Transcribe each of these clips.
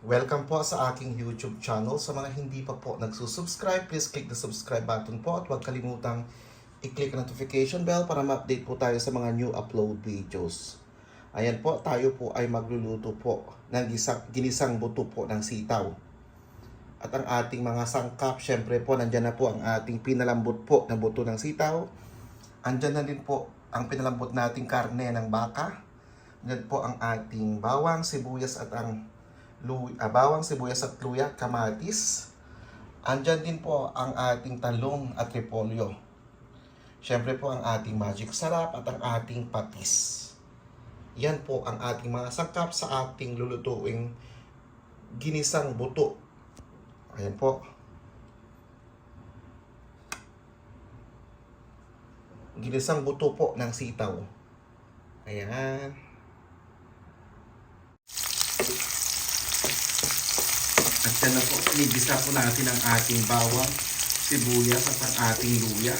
Welcome po sa aking YouTube channel. Sa mga hindi pa po nagsusubscribe, please click the subscribe button po at huwag kalimutang i-click notification bell para ma-update po tayo sa mga new upload videos. Ayan po, tayo po ay magluluto po ng gisang, ginisang buto po ng sitaw. At ang ating mga sangkap, syempre po, nandyan na po ang ating pinalambot po na buto ng sitaw. Andyan na din po ang pinalambot nating karne ng baka. Andyan po ang ating bawang, sibuyas at ang lu- ah, bawang, sibuyas at luya, kamatis. Andyan din po ang ating talong at repolyo. Siyempre po ang ating magic sarap at ang ating patis. Yan po ang ating mga sangkap sa ating lulutuing ginisang buto. Ayan po. Ginisang buto po ng sitaw. Ayan. At yan na po, inigisa po natin ang ating bawang, sibuyas at ang ating luya.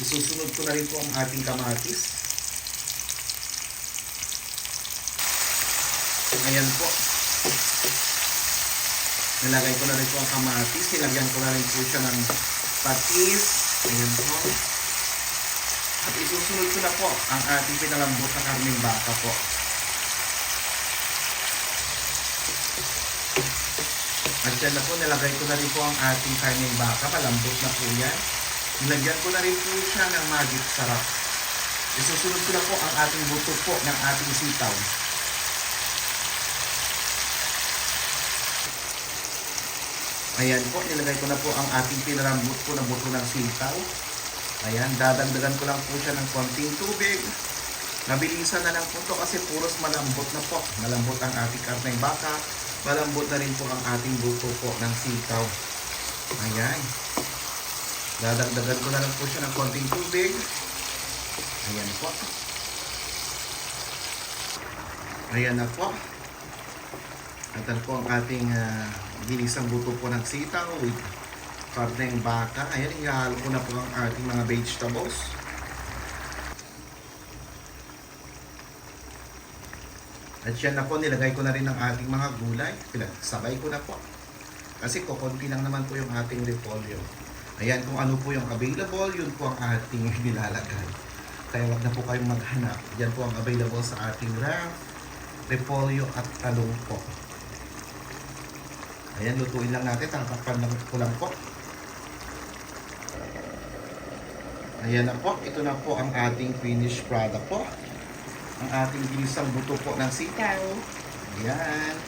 Isusunod ko na rin po ang ating kamatis. Ayan po. Nilagay ko na rin po ang kamatis. Nilagyan ko na rin po siya ng patis. Ayan po. At isusunod ko na po ang ating pinalambot na karning baka po. At yan na po, nilagay ko na rin po ang ating karning baka. Malambot na po yan. Nilagyan ko na rin po siya ng magic sarap. Isusunod ko na po ang ating buto po ng ating sitaw. Ayan po, nilagay ko na po ang ating pinarambot po na buto ng sitaw. Ayan, dadagdagan ko lang po siya ng konting tubig. Nabilisan na lang po to kasi puros malambot na po. Malambot ang ating karneng baka. Malambot na rin po ang ating buto po ng sitaw. Ayan. Dadagdagan ko na lang po siya ng konting tubig. Ayan po. Ayan na po. At ano po ang ating ah, ginisang buto po ng sitaw with karneng baka. Ayan, ihalo ko na po ang ating mga vegetables. At yan na po, nilagay ko na rin ang ating mga gulay. Sabay ko na po. Kasi kukunti lang naman po yung ating repolyo. Ayan, kung ano po yung available, yun po ang ating nilalagay. Kaya wag na po kayong maghanap. Yan po ang available sa ating ref, repolyo at talong po. Ayan, lutuin lang natin. Tangkapan lang ko lang po. Ayan na po. Ito na po ang ating finished product po. Ang ating ginisang buto po ng sitaw. Ayan.